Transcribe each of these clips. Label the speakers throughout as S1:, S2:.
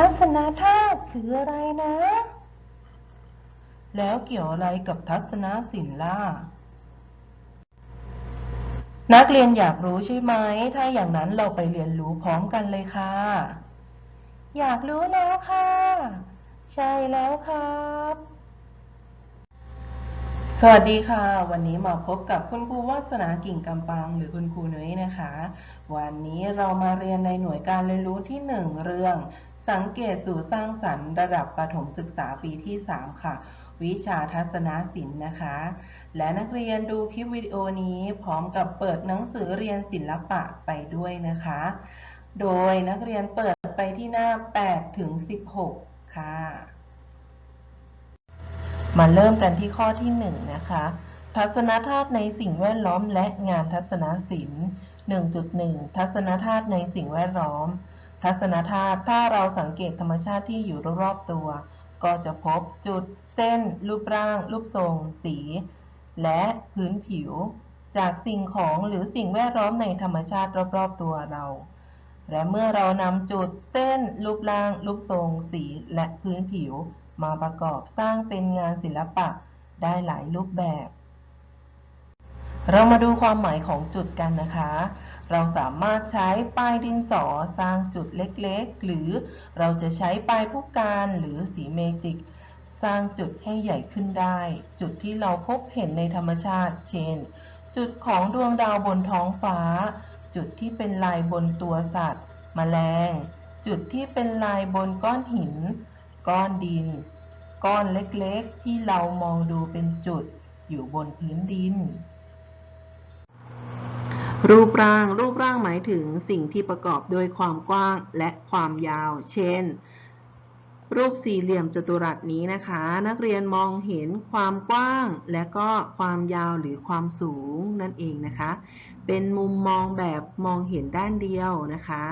S1: ทัศนธาตุคืออะไรนะ แล้วเกี่ยวอะไรกับทัศนศิลป์ล่ะ นักเรียนอยากรู้ใช่ไหม ถ้าอย่างนั้นเราไปเรียนรู้พร้อมกันเลยค่ะ อยากรู้แล้วค่ะ ใช่แล้วครับสวัสดีค่ะ วันนี้มาพบกับคุณครูวาสนากิ่งกำปังหรือคุณครูนุ้ยนะคะ วันนี้เรามาเรียนในหน่วยการเรียนรู้ที่ 1 เรื่อง สังเกตสู่สร้างสรรค์ระดับประถมศึกษาปีที่ 3 ค่ะ วิชาทัศนศิลป์นะคะ และนักเรียนดูคลิปวิดีโอนี้พร้อมกับเปิดหนังสือเรียนศิลปะไปด้วยนะคะ โดยนักเรียนเปิดไปที่หน้า 8 ถึง 16 ค่ะ มาเริ่มกันที่ข้อที่ 1 นะคะ ทัศนธาตุในสิ่งแวดล้อมและงานทัศนศิลป์ 1.1 ทัศนธาตุในสิ่งแวดล้อม ทัศนธาตุถ้าเราสังเกตธรรมชาติที่อยู่รอบๆตัว ก็จะพบจุด เส้น รูปร่าง รูปทรง สี และพื้นผิว จากสิ่งของหรือสิ่งแวดล้อมในธรรมชาติรอบๆตัวเรา และเมื่อเรานำจุด เส้น รูปร่าง รูปทรง สี และพื้นผิว มาประกอบสร้างเป็นงานศิลปะได้หลายรูปแบบ เรามาดูความหมายของจุดกันนะคะ เราสามารถใช้ปลายดินสอสร้างจุดเล็กๆ หรือเราจะใช้ปลายผู้การหรือสีเมจิก สร้างจุดให้ใหญ่ขึ้นได้ จุดที่เราพบเห็นในธรรมชาติ เช่น จุดของดวงดาวบนท้องฟ้า จุดที่เป็นลายบนตัวสัตว์แมลง จุดที่เป็นลายบนก้อนหิน ก้อนดิน ก้อนเล็กๆ ที่เรามองดูเป็นจุดอยู่บนพื้นดิน รูปร่าง รูปร่างหมายถึงสิ่งที่ประกอบด้วยความกว้างและความยาว เช่น รูปสี่เหลี่ยมจัตุรัสนี้นะคะ นักเรียนมองเห็นความกว้าง และก็ความยาวหรือความสูงนั่นเองนะคะ เป็นมุมมองแบบมองเห็นด้านเดียวนะคะ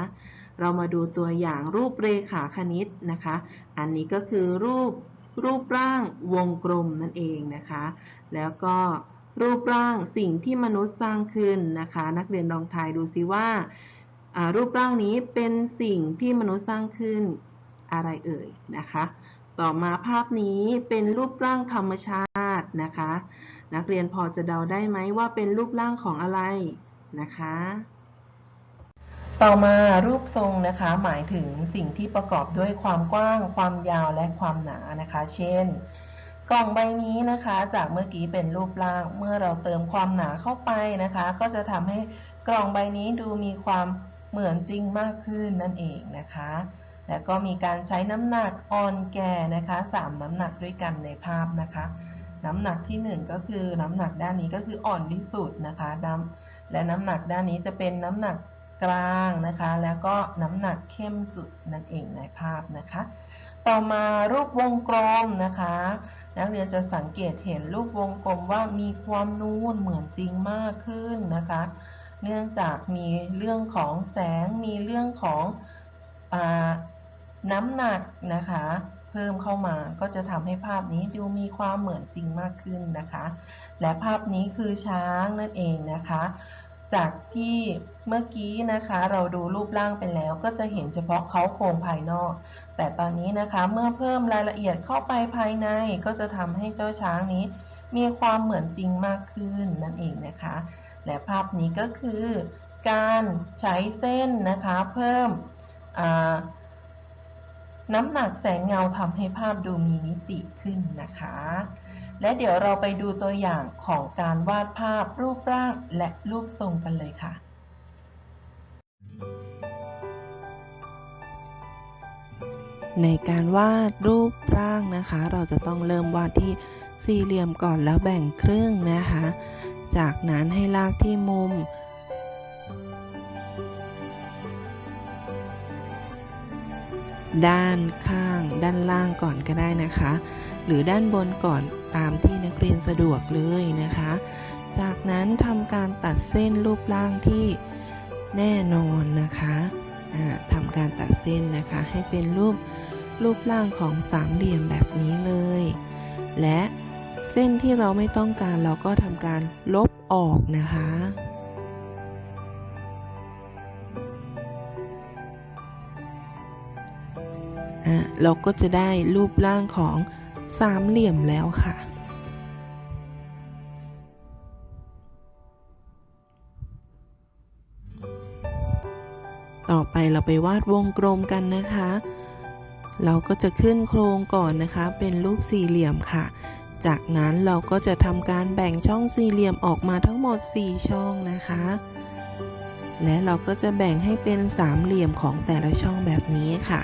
S1: เรามาดูตัวอย่างรูปเรขาคณิตนะคะ อันนี้ก็คือรูปรูปร่างวงกลมนั่นเองนะคะ แล้วก็ รูปร่างสิ่งที่มนุษย์สร้างขึ้นนะคะ นักเรียนลองทายดูซิว่าอ่ารูปร่างนี้เป็นสิ่งที่มนุษย์สร้างขึ้นอะไรเอ่ยนะคะ ต่อมาภาพนี้เป็นรูปร่างธรรมชาตินะคะ นักเรียนพอจะเดาได้ไหมว่าเป็นรูปร่างของอะไรนะคะ ต่อมารูปทรงนะคะ หมายถึงสิ่งที่ประกอบด้วยความกว้าง ความยาวและความหนานะคะ เช่น กล่องใบนี้นะคะจากเมื่อกี้เป็นรูปร่าง เมื่อเราเติมความหนาเข้าไปนะคะ ก็จะทำให้กล่องใบนี้ดูมีความเหมือนจริงมากขึ้นนั่นเองนะคะ แล้วก็มีการใช้น้ำหนักอ่อนแก่นะคะสามน้ำหนักด้วยกันในภาพนะคะ น้ำหนักที่หนึ่งก็คือน้ำหนักด้านนี้ก็คืออ่อนที่สุดนะคะน้ำและน้ำหนักด้านนี้จะเป็นน้ำหนักกลางนะคะ แล้วก็น้ำหนักเข้มสุดนั่นเองในภาพนะคะ ต่อมารูปวงกลมนะคะ นักเรียนจะสังเกตเห็นรูปวงกลมว่ามีความนูนเหมือนจริงมากขึ้นนะคะ เนื่องจากมีเรื่องของแสง มีเรื่องของอน้ำหนักนะคะ เพิ่มเข้ามาก็จะทำให้ภาพนี้ดูมีความเหมือนจริงมากขึ้นนะคะ และภาพนี้คือช้างนั่นเองนะคะ จากที่เมื่อกี้นะคะเราดูรูปร่างไปแล้วก็จะเห็นเฉพาะเขาโครงภายนอก แต่ตอนนี้นะคะเมื่อเพิ่มรายละเอียดเข้าไปภายในก็จะทำให้เจ้าช้างนี้ มีความเหมือนจริงมากขึ้นนั่นเองนะคะ และภาพนี้ก็คือ การใช้เส้นนะคะเพิ่มน้ำหนักแสงเงาทำให้ภาพดูมีมิติขึ้นนะคะ และเดี๋ยวเราไปดูตัวอย่างของการวาดภาพรูปร่างและรูปทรงกันเลยค่ะ
S2: ในการวาดรูปร่างนะคะ เราจะต้องเริ่มวาดที่สี่เหลี่ยมก่อนแล้วแบ่งครึ่งนะคะ จากนั้นให้ลากที่มุม ด้านข้างด้านล่างก่อนก็ได้นะคะ หรือด้านบนก่อนตามที่นักเรียนสะดวกเลยนะคะ จากนั้นทำการตัดเส้นรูปร่างที่แน่นอนนะคะทำการตัดเส้นนะคะให้เป็นรูปรูปร่างของสามเหลี่ยมแบบนี้เลย และเส้นที่เราไม่ต้องการเราก็ทำการลบออกนะคะ อะเราก็จะได้รูปร่างของสามเหลี่ยมแล้วค่ะ ต่อไปเราไปวาดวงกลมกันนะคะ เราก็จะขึ้นโครงก่อนนะคะ เป็นรูปสี่เหลี่ยมค่ะ จากนั้นเราก็จะทำการแบ่งช่องสี่เหลี่ยมออกมาทั้งหมด 4 ช่องนะคะ และเราก็จะแบ่งให้เป็นสามเหลี่ยมของแต่ละช่องแบบนี้ค่ะ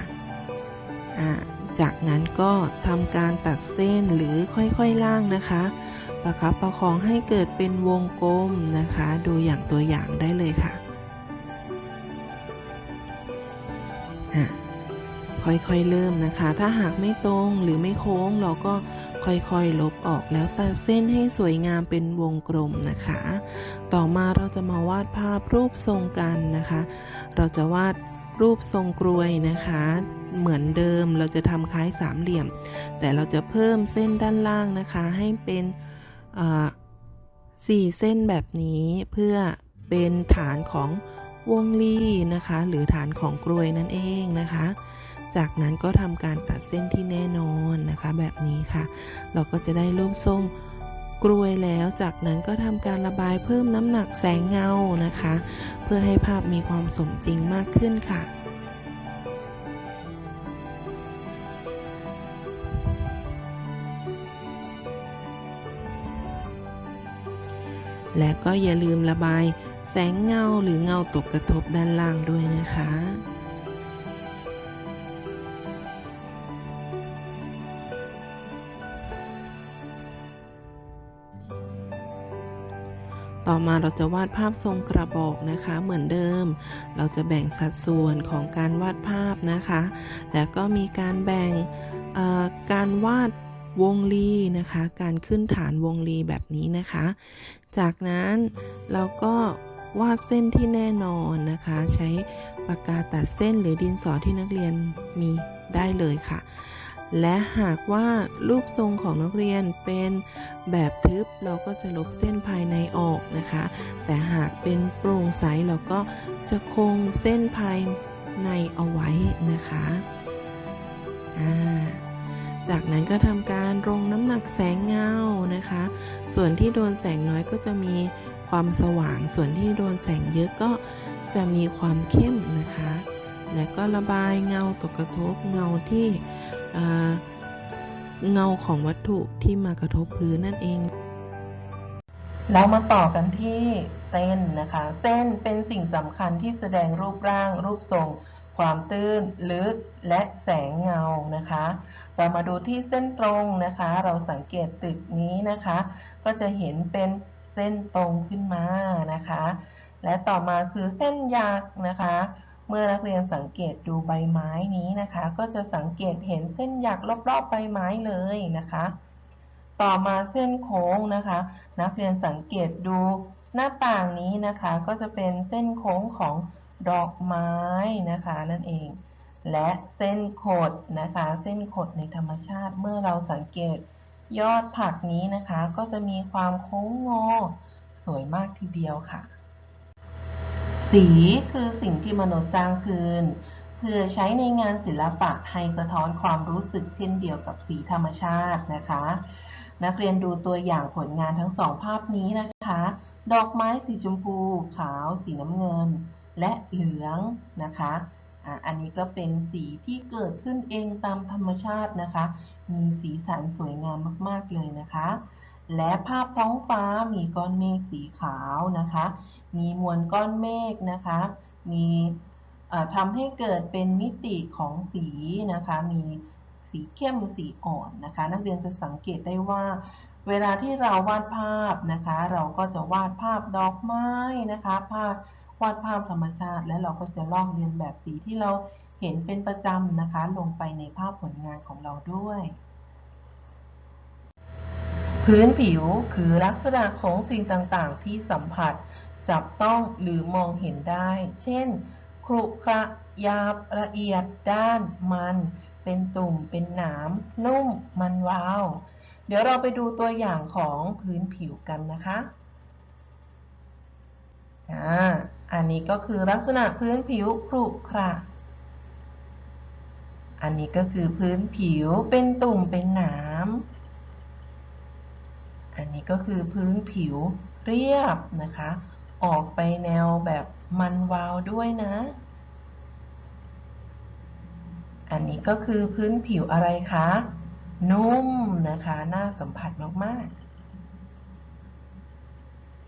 S2: จากนั้นก็ทำการตัดเส้นหรือค่อยๆล่างนะคะ ประคับประคองให้เกิดเป็นวงกลมนะคะ ดูอย่างตัวอย่างได้เลยค่ะะค่อยๆเริ่มนะคะ ถ้าหากไม่ตรงหรือไม่โค้งเราก็ค่อยๆ ลบออกแล้วตัดเส้นให้สวยงามเป็นวงกลมนะคะ ต่อมาเราจะมาวาดภาพรูปทรงกันนะคะ เราจะวาดรูปทรงกรวยนะคะ เหมือนเดิมเราจะทำคล้ายสามเหลี่ยม แต่เราจะเพิ่มเส้นด้านล่างนะคะให้เป็นสี่เส้นแบบนี้เพื่อเป็นฐานของวงลีนะคะ หรือฐานของกรวยนั่นเองนะคะ จากนั้นก็ทำการตัดเส้นที่แน่นอนนะคะ แบบนี้ค่ะ เราก็จะได้รูปทรงกรวยแล้วจากนั้นก็ทำการระบายเพิ่มน้ำหนักแสงเงานะคะ เพื่อให้ภาพมีความสมจริงมากขึ้นค่ะ และก็อย่าลืมระบายแสงเงาหรือเงาตกกระทบด้านล่างด้วยนะคะ ต่อมาเราจะวาดภาพทรงกระบอกนะคะเหมือนเดิม เราจะแบ่งสัดส่วนของการวาดภาพนะคะ แล้วก็มีการแบ่งการวาด วงรีนะคะ การขึ้นฐานวงรีแบบนี้นะคะ จากนั้นเราก็วาดเส้นที่แน่นอนนะคะ ใช้ปากกาตัดเส้นหรือดินสอที่นักเรียนมีได้เลยค่ะ และหากว่ารูปทรงของนักเรียนเป็นแบบทึบเราก็จะลบเส้นภายในออกนะคะ แต่หากเป็นโปร่งใสเราก็จะคงเส้นภายในเอาไว้นะคะ อ่า จากนั้นก็ทำการลงน้ำหนักแสงเงานะคะ ส่วนที่โดนแสงน้อยก็จะมีความสว่าง ส่วนที่โดนแสงเยอะก็จะมีความเข้มนะคะ และก็ระบายเงาตกกระทบเงาที่เงาของวัตถุที่มากระทบพื้นนั่นเอง
S1: แล้วมาต่อกันที่เส้นนะคะ เส้นเป็นสิ่งสำคัญที่แสดงรูปร่างรูปทรง ความตื้น ลึก และแสงเงานะคะ เรามาดูที่เส้นตรงนะคะ เราสังเกตตึกนี้นะคะ ก็จะเห็นเป็นเส้นตรงขึ้นมานะคะ และต่อมาคือเส้นหยักนะคะ เมื่อนักเรียนสังเกตดูใบไม้นี้นะคะ ก็จะสังเกตเห็นเส้นหยักรอบๆใบไม้เลยนะคะ ต่อมาเส้นโค้งนะคะ นักเรียนสังเกตดูหน้าต่างนี้นะคะ ก็จะเป็นเส้นโค้งของ ดอกไม้นะคะนั่นเอง และเส้นขดนะคะ เส้นขดในธรรมชาติเมื่อเราสังเกตยอดผักนี้นะคะ ก็จะมีความโค้งงอสวยมากทีเดียวค่ะ สีคือสิ่งที่มนุษย์สร้างขึ้นเพื่อใช้ในงานศิลปะให้สะท้อนความรู้สึกเช่นเดียวกับสีธรรมชาตินะคะ นักเรียนดูตัวอย่างผลงานทั้งสองภาพนี้นะคะ ดอกไม้สีชมพู ขาว สีน้ำเงิน และเหลืองนะคะอันนี้ก็เป็นสีที่เกิดขึ้นเองตามธรรมชาตินะคะ มีสีสันสวยงามมากๆเลยนะคะ และภาพท้องฟ้ามีก้อนเมฆสีขาวนะคะ มีมวลก้อนเมฆนะคะ มีทำให้เกิดเป็นมิติของสีนะคะ มีสีเข้มสีอ่อนนะคะ นักเรียนจะสังเกตได้ว่า เวลาที่เราวาดภาพนะคะ เราก็จะวาดภาพดอกไม้นะคะ ภาพ วาดภาพธรรมชาติ และเราก็จะลอกเลียนแบบสีที่เราเห็นเป็นประจำนะคะ ลงไปในภาพผลงานของเราด้วย พื้นผิวคือลักษณะของสิ่งต่างๆ ที่สัมผัส จับต้องหรือมองเห็นได้ เช่นครุขระหยาบละเอียดด้าน มัน เป็นตุ่ม เป็นหนาม นุ่ม มันวาว เดี๋ยวเราไปดูตัวอย่างของพื้นผิวกันนะคะ อ่า อันนี้ก็คือลักษณะพื้นผิวครุขระอันนี้ก็คือพื้นผิวเป็นตุ่มเป็นหนาม อันนี้ก็คือพื้นผิวเรียบนะคะ ออกไปแนวแบบมันวาวด้วยนะ อันนี้ก็คือพื้นผิวอะไรคะ นุ่มนะคะ น่าสัมผัสมากๆ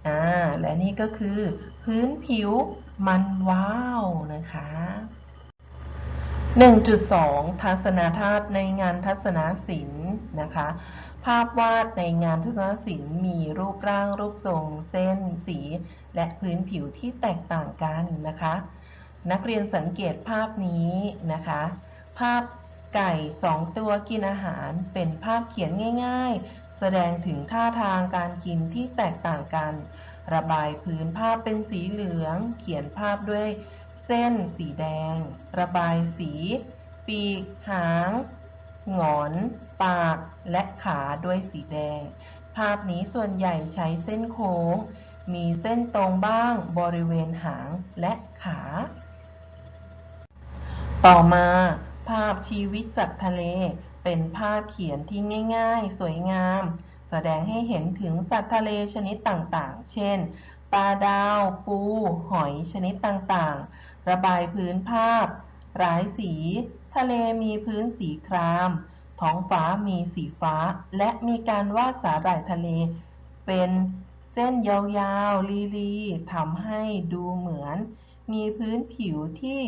S1: อ่าและนี่ก็คือ พื้นผิวมันว้าวนะคะ 1.2 ทัศนธาตุในงานทัศนศิลป์นะคะ ภาพวาดในงานทัศนศิลป์มีรูปร่างรูปทรง เส้น สี และพื้นผิวที่แตกต่างกันนะคะ นักเรียนสังเกตภาพนี้นะคะ ภาพไก่สองตัวกินอาหารเป็นภาพเขียนง่าย ๆ แสดงถึงท่าทางการกินที่แตกต่างกัน ระบายพื้นภาพเป็นสีเหลือง เขียนภาพด้วยเส้นสีแดง ระบายสี ปีก หาง หงอน ปาก และขาด้วยสีแดง ภาพนี้ส่วนใหญ่ใช้เส้นโค้ง มีเส้นตรงบ้างบริเวณหางและขา ต่อมา ภาพชีวิตสัตว์ทะเล เป็นภาพเขียนที่ง่ายๆ สวยงาม แสดงให้เห็นถึงสัตว์ทะเลชนิดต่างๆ เช่น ปลาดาว ปู หอยชนิดต่างๆ ระบายพื้นภาพ หลายสี ทะเลมีพื้นสีคราม ท้องฟ้ามีสีฟ้า และมีการวาดสาหร่ายทะเล เป็นเส้นยาวๆ ลีๆทำให้ดูเหมือน มีพื้นผิวที่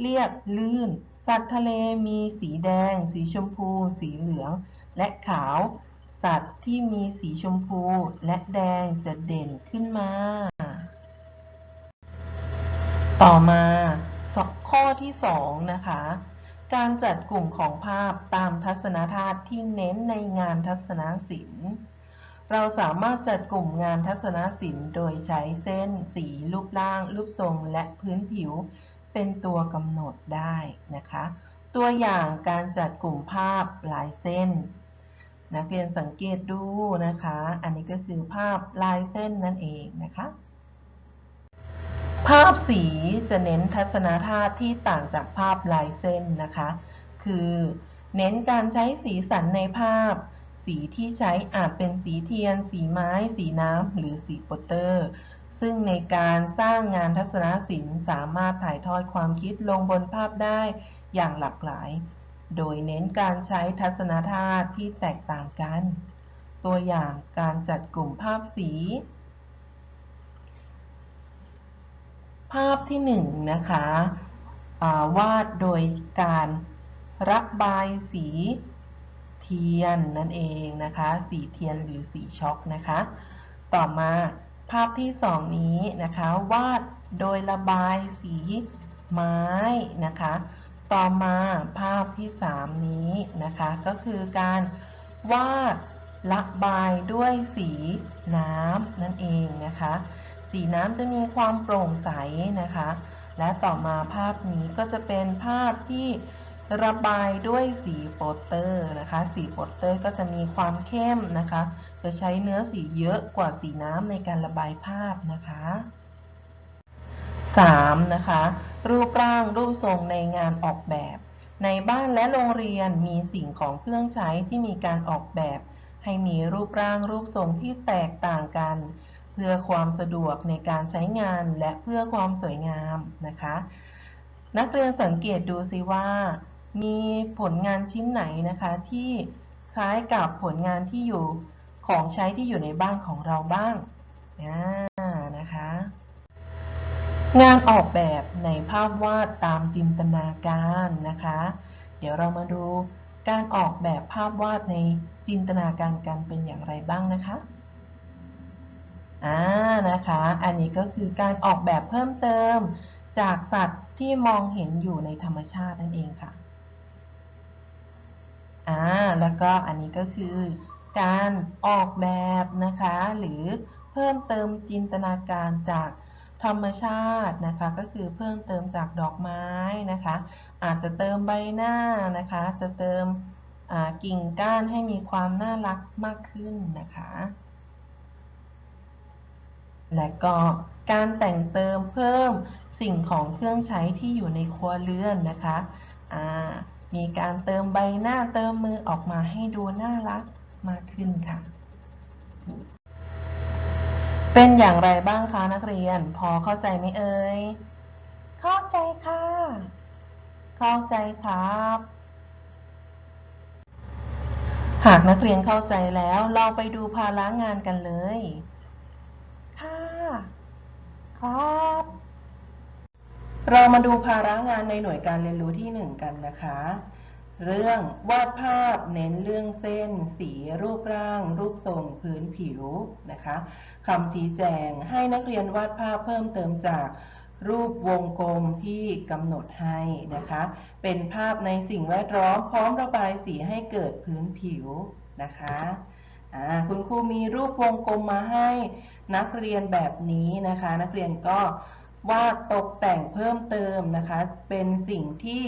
S1: เรียบลื่น สัตว์ทะเลมีสีแดง สีชมพู สีเหลือง และขาว สัตว์ที่มีสีชมพูและแดงจะเด่นขึ้นมา ต่อมาข้อที่สองนะคะ การจัดกลุ่มของภาพตามทัศนธาตุที่เน้นในงานทัศนศิลป์ เราสามารถจัดกลุ่มงานทัศนศิลป์โดยใช้เส้น สี รูปร่าง รูปทรง และพื้นผิว เป็นตัวกำหนดได้นะคะ ตัวอย่างการจัดกลุ่มภาพลายเส้น นักเรียนสังเกตดูนะคะ อันนี้ก็คือภาพลายเส้นนั่นเองนะคะ ภาพสีจะเน้นทัศนธาตุที่ต่างจากภาพลายเส้นนะคะ คือเน้นการใช้สีสันในภาพ สีที่ใช้อาจเป็นสีเทียน สีไม้ สีน้ำ หรือสีโปสเตอร์ ซึ่งในการสร้างงานทัศนศิลป์สามารถถ่ายทอดความคิดลงบนภาพได้อย่างหลากหลาย โดยเน้นการใช้ทัศนธาตุที่แตกต่างกัน ตัวอย่างการจัดกลุ่มภาพสี ภาพที่หนึ่งนะคะาวาดโดยการระบายสีเทียนนั่นเองนะคะ สีเทียนหรือสีช็อกนะคะ ต่อมา ภาพที่สองนี้นะคะ วาดโดยระบายสีไม้นะคะ ต่อมาภาพที่สามนี้นะคะ ก็คือการวาดระบายด้วยสีน้ำนั่นเองนะคะ สีน้ำจะมีความโปร่งใสนะคะ และต่อมาภาพนี้ก็จะเป็นภาพที่ ระบายด้วยสีโปสเตอร์นะคะ สีโปสเตอร์ก็จะมีความเข้มนะคะ จะใช้เนื้อสีเยอะกว่าสีน้ำในการระบายภาพนะคะ 3. นะคะ รูปร่างรูปทรงในงานออกแบบ ในบ้านและโรงเรียนมีสิ่งของเครื่องใช้ที่มีการออกแบบ ให้มีรูปร่างรูปทรงที่แตกต่างกัน เพื่อความสะดวกในการใช้งานและเพื่อความสวยงามนะคะ นักเรียนสังเกตดูสิว่า มีผลงานชิ้นไหนนะคะที่คล้ายกับผลงานที่อยู่ของใช้ที่อยู่ในบ้านของเราบ้างานะคะ งานออกแบบในภาพวาดตามจินตนาการนะคะ เดี๋ยวเรามาดูการออกแบบภาพวาดในจินตนาการกันเป็นอย่างไรบ้างนะคะอ่านะคะ อันนี้ก็คือการออกแบบเพิ่มเติมจากสัตว์ที่มองเห็นอยู่ในธรรมชาตินั่นเองค่ะ อ่าแล้วก็อันนี้ก็คือการออกแบบนะคะ หรือเพิ่มเติมจินตนาการจากธรรมชาตินะคะ ก็คือเพิ่มเติมจากดอกไม้นะคะ อาจจะเติมใบหน้านะคะ จะเติมกิ่งก้านให้มีความน่ารักมากขึ้นนะคะ และก็การแต่งเติมเพิ่มสิ่งของเครื่องใช้ที่อยู่ในครัวเรือนนะคะ
S3: มีการเติมใบหน้าเติมมือออกมาให้ดูน่ารักมากขึ้นค่ะ เป็นอย่างไรบ้างคะนักเรียน พอเข้าใจไหมเอ่ย เข้าใจค่ะ เข้าใจครับ หากนักเรียนเข้าใจแล้วเราไปดูภาระงานกันเลย ค่ะ ครับ เรามาดูภาระงานในหน่วยการเรียนรู้ที่หนึ่งกันนะคะ เรื่องวาดภาพเน้นเรื่องเส้น สีรูปร่าง รูปทรงพื้นผิวนะคะคำชี้แจงให้นักเรียนวาดภาพเพิ่มเติมจากรูปวงกลมที่กำหนดให้นะคะ เป็นภาพในสิ่งแวดล้อมพร้อมระบายสีให้เกิดพื้นผิวนะคะคุณครูมีรูปวงกลมมาให้นักเรียนแบบนี้นะคะ นักเรียนก็ วาดตกแต่งเพิ่มเติมนะคะ เป็นสิ่งที่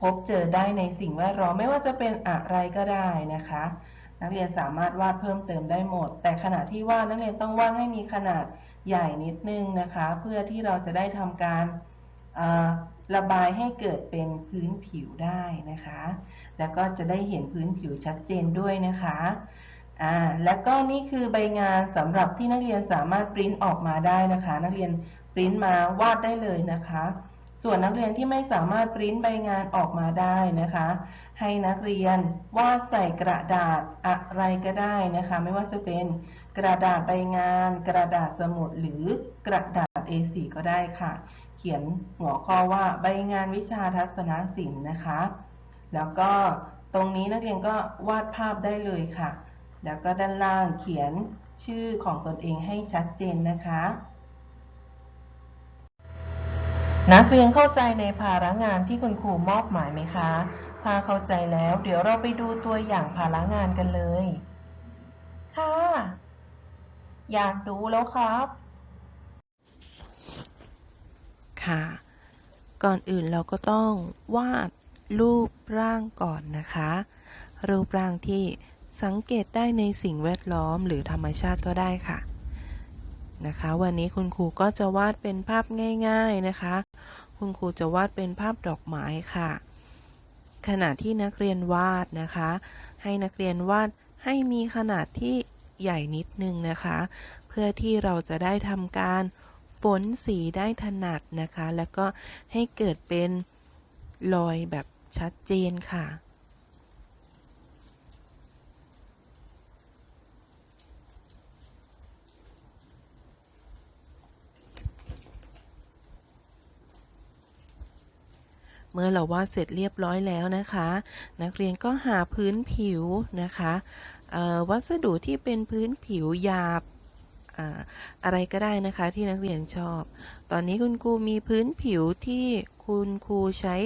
S3: พบเจอได้ในสิ่งแวดล้อมไม่ว่าจะเป็นอะไรก็ได้นะคะ นักเรียนสามารถวาดเพิ่มเติมได้หมด แต่ขณะที่วาดนักเรียนต้องวาดให้มีขนาดใหญ่นิดนึงนะคะ เพื่อที่เราจะได้ทำการระบายให้เกิดเป็นพื้นผิวได้นะคะ แล้วก็จะได้เห็นพื้นผิวชัดเจนด้วยนะคะอ่าแล้วก็นี่คือใบงานสำหรับที่นักเรียนสามารถปริ้นออกมาได้นะคะ นักเรียน ปริ้นมาวาดได้เลยนะคะ ส่วนนักเรียนที่ไม่สามารถปริ้นใบงานออกมาได้นะคะ ให้นักเรียนวาดใส่กระดาษอะไรก็ได้นะคะ ไม่ว่าจะเป็นกระดาษใบงาน กระดาษสมุดหรือกระดาษ A4 ก็ได้ค่ะ เขียนหัวข้อว่าใบงานวิชาทัศนศิลป์นะคะ แล้วก็ตรงนี้นักเรียนก็วาดภาพได้เลยค่ะ แล้วก็ด้านล่างเขียนชื่อของตนเองให้ชัดเจนนะคะ นักเรียนเข้าใจในภาระงานที่คุณครูมอบหมายไหมคะ ถ้าเข้าใจแล้ว เดี๋ยวเราไปดูตัวอย่างภาระงานกันเลย ค่ะ อยากดูแล้วครับ
S2: ค่ะ ก่อนอื่นเราก็ต้องวาดรูปร่างก่อนนะคะ รูปร่างที่สังเกตได้ในสิ่งแวดล้อมหรือธรรมชาติก็ได้ค่ะ นะคะ วันนี้คุณครูก็จะวาดเป็นภาพง่ายๆนะคะ คุณครูจะวาดเป็นภาพดอกไม้ค่ะ ขณะที่นักเรียนวาดนะคะ ให้นักเรียนวาดให้มีขนาดที่ใหญ่นิดนึงนะคะ เพื่อที่เราจะได้ทำการฝนสีได้ถนัดนะคะ แล้วก็ให้เกิดเป็นรอยแบบชัดเจนค่ะ เมื่อเราวาดเสร็จเรียบร้อยแล้วนะคะ นักเรียนก็หาพื้นผิวนะคะวัสดุที่เป็นพื้นผิวหยาบอ่าอะไรก็ได้นะคะที่นักเรียนชอบ ตอนนี้คุณครูมีพื้นผิวที่คุณครูใช้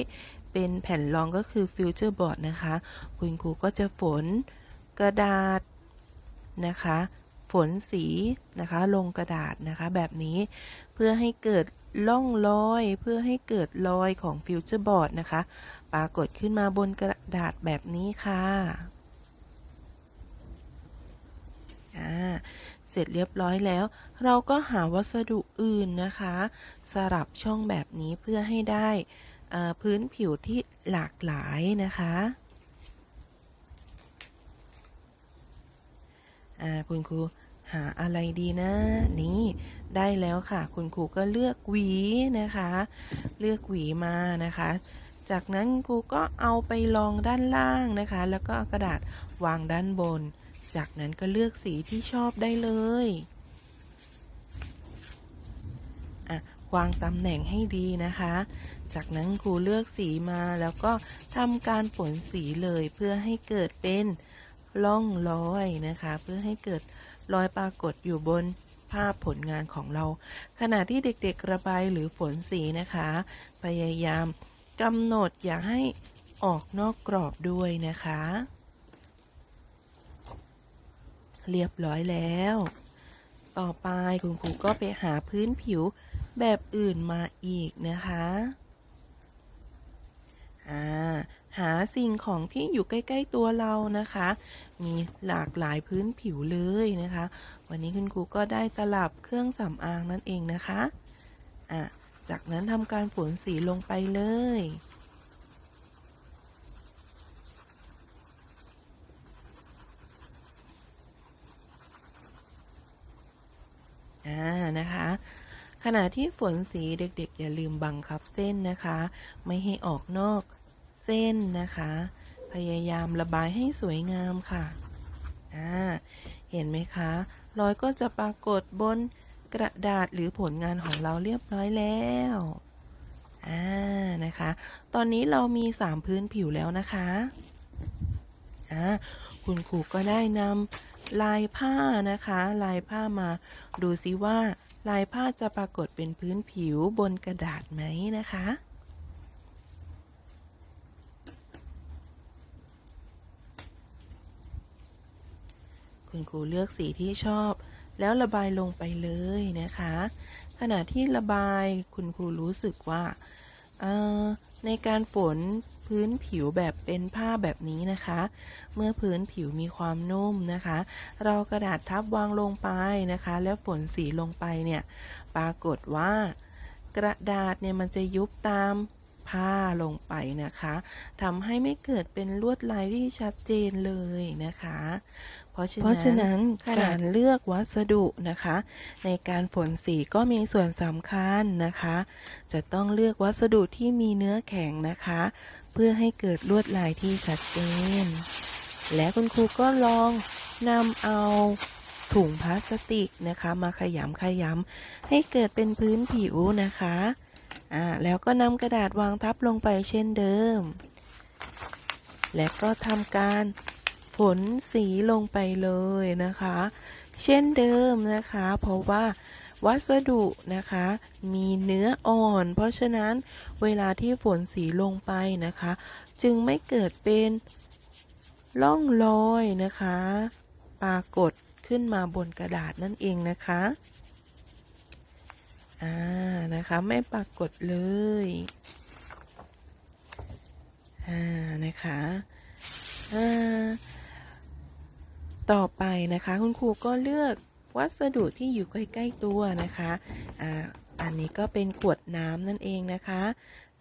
S2: เป็นแผ่นรองก็คือฟิวเจอร์บอร์ดนะคะ คุณครูก็จะฝนกระดาษนะคะ ฝนสีนะคะลงกระดาษนะคะแบบนี้เพื่อให้เกิด ล่องรอยเพื่อให้เกิดรอยของฟิวเจอร์บอร์ดนะคะ ปรากฏขึ้นมาบนกระดาษแบบนี้ค่ะอ่าเสร็จเรียบร้อยแล้ว เราก็หาวัสดุอื่นนะคะ สลับช่องแบบนี้เพื่อให้ได้พื้นผิวที่หลากหลายนะคะอ่าคุณครู หาอะไรดีนะ นี่ได้แล้วค่ะ คุณครูก็เลือกหวีนะคะ เลือกหวีมานะคะ จากนั้นครูก็เอาไปรองด้านล่างนะคะ แล้วก็กระดาษวางด้านบน จากนั้นก็เลือกสีที่ชอบได้เลยอะวางตำแหน่งให้ดีนะคะ จากนั้นครูเลือกสีมาแล้วก็ทำการฝนสีเลยเพื่อให้เกิดเป็นร่องรอยนะคะ เพื่อให้เกิด รอยปรากฏอยู่บนภาพผลงานของเรา ขณะที่เด็กๆระบายหรือฝนสีนะคะ พยายามกำหนดอย่าให้ออกนอกกรอบด้วยนะคะ เรียบร้อยแล้ว ต่อไปคุณครูก็ไปหาพื้นผิวแบบอื่นมาอีกนะคะ อ่า หาสิ่งของที่อยู่ใกล้ ๆตัวเรานะคะ มีหลากหลายพื้นผิวเลยนะคะ วันนี้คุณครูก็ได้ตลับเครื่องสำอางนั่นเองนะคะอะจากนั้นทำการฝนสีลงไปเลยอ่านะคะ ขณะที่ฝนสีเด็กๆ อย่าลืมบังคับเส้นนะคะ ไม่ให้ออกนอก เส้นนะคะ พยายามระบายให้สวยงามค่ะอ่าเห็นไหมคะรอยก็จะปรากฏบนกระดาษหรือผลงานของเราเรียบร้อยแล้วอ่านะคะ ตอนนี้เรามี 3 พื้นผิวแล้วนะคะอ่าคุณครูก็ได้นำลายผ้านะคะ ลายผ้ามา ดูซิว่าลายผ้าจะปรากฏเป็นพื้นผิวบนกระดาษไหมนะคะ คุณครูเลือกสีที่ชอบ แล้วระบายลงไปเลยนะคะ ขณะที่ระบายคุณครูรู้สึกว่าในการฝนพื้นผิวแบบเป็นผ้าแบบนี้นะคะ เมื่อพื้นผิวมีความนุ่มนะคะ เรากระดาษทับวางลงไปนะคะ แล้วฝนสีลงไปเนี่ย ปรากฏว่า กระดาษเนี่ยมันจะยุบตามผ้าลงไปนะคะทำให้ไม่เกิดเป็นลวดลายที่ชัดเจนเลยนะคะ เพราะฉะนั้น
S3: เพราะฉะนั้น
S2: การเลือกวัสดุนะคะ ในการฝนสีก็มีส่วนสำคัญนะคะ จะต้องเลือกวัสดุที่มีเนื้อแข็งนะคะ เพื่อให้เกิดลวดลายที่ชัดเจน และคุณครูก็ลองนำเอาถุงพลาสติกนะคะมาขยำขยำให้เกิดเป็นพื้นผิวนะคะอ่าแล้วก็นำกระดาษวางทับลงไปเช่นเดิม และก็ทำการ ฝนสีลงไปเลยนะคะ เช่นเดิมนะคะ เพราะว่าวัสดุนะคะ มีเนื้ออ่อน เพราะฉะนั้นเวลาที่ฝนสีลงไปนะคะ จึงไม่เกิดเป็นร่องรอยนะคะ ปรากฏขึ้นมาบนกระดาษนั่นเองนะคะอ่านะคะไม่ปรากฏเลยอ่านะคะอ่า ต่อไปนะคะ คุณครูก็เลือกวัสดุที่อยู่ใกล้ ๆ ตัวนะคะอ่าอันนี้ก็เป็นขวดน้ำนั่นเองนะคะ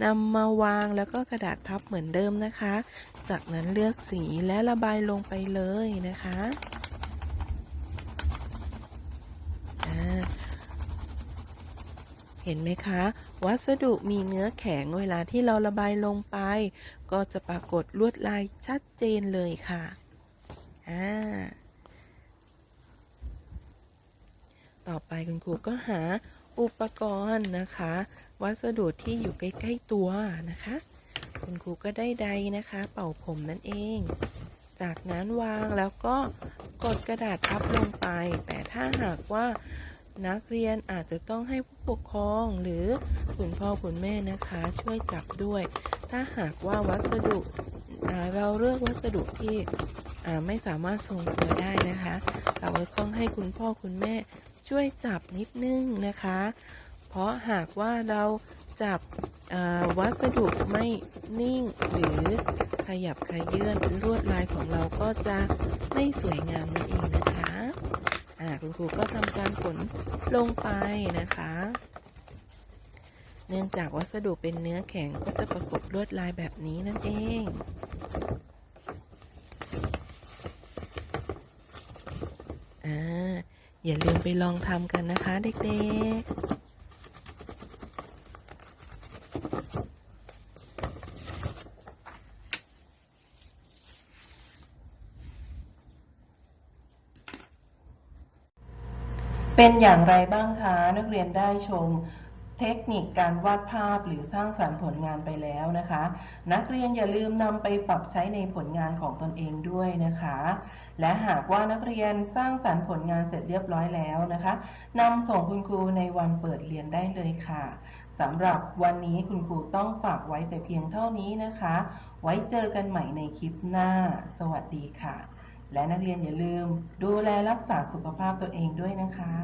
S2: นำมาวางแล้วก็กระดาษทับเหมือนเดิมนะคะ จากนั้นเลือกสีและระบายลงไปเลยนะคะเห็นไหมคะ วัสดุมีเนื้อแข็งเวลาที่เราระบายลงไป ก็จะปรากฏลวดลายชัดเจนเลยค่ะ อ่าต่อไปคุณครูก็หาอุปกรณ์นะคะ วัสดุที่อยู่ใกล้ ๆ ตัวนะคะ คุณครูก็ได้ใดนะคะ เป่าผมนั่นเอง จากนั้นวางแล้วก็กดกระดาษทับลงไป แต่ถ้าหากว่านักเรียนอาจจะต้องให้ผู้ปกครองหรือคุณพ่อคุณแม่นะคะ ช่วยจับด้วย ถ้าหากว่าวัสดุเราเลือกวัสดุที่ ไม่สามารถทรงตัวได้นะคะ เราก็ต้องให้คุณพ่อคุณแม่ช่วยจับนิดนึงนะคะ เพราะหากว่าเราจับวัสดุไม่นิ่งหรือขยับขยื่นลวดลายของเราก็จะไม่สวยงามนั่นเองนะคะคุณครูก็ทำการฝนลงไปนะคะ เนื่องจากวัสดุเป็นเนื้อแข็งก็จะประกบลวดลายแบบนี้นั่นเอง อ่าอย่าลืมไปลองทำกันนะคะเด็กๆเป็นอย่างไรบ้างคะ นักเรียนได้ชม เทคนิคการวาดภาพหรือสร้างสรรค์ผลงานไปแล้วนะคะ นักเรียนอย่าลืมนำไปปรับใช้ในผลงานของตนเองด้วยนะคะ และหากว่านักเรียนสร้างสรรค์ผลงานเสร็จเรียบร้อยแล้วนะคะนำส่งคุณครูในวันเปิดเรียนได้เลยค่ะสำหรับวันนี้คุณครูต้องฝากไว้แต่เพียงเท่านี้นะคะ ไว้เจอกันใหม่ในคลิปหน้า สวัสดีค่ะ และนักเรียนอย่าลืมดูแลรักษาสุขภาพตัวเองด้วยนะคะ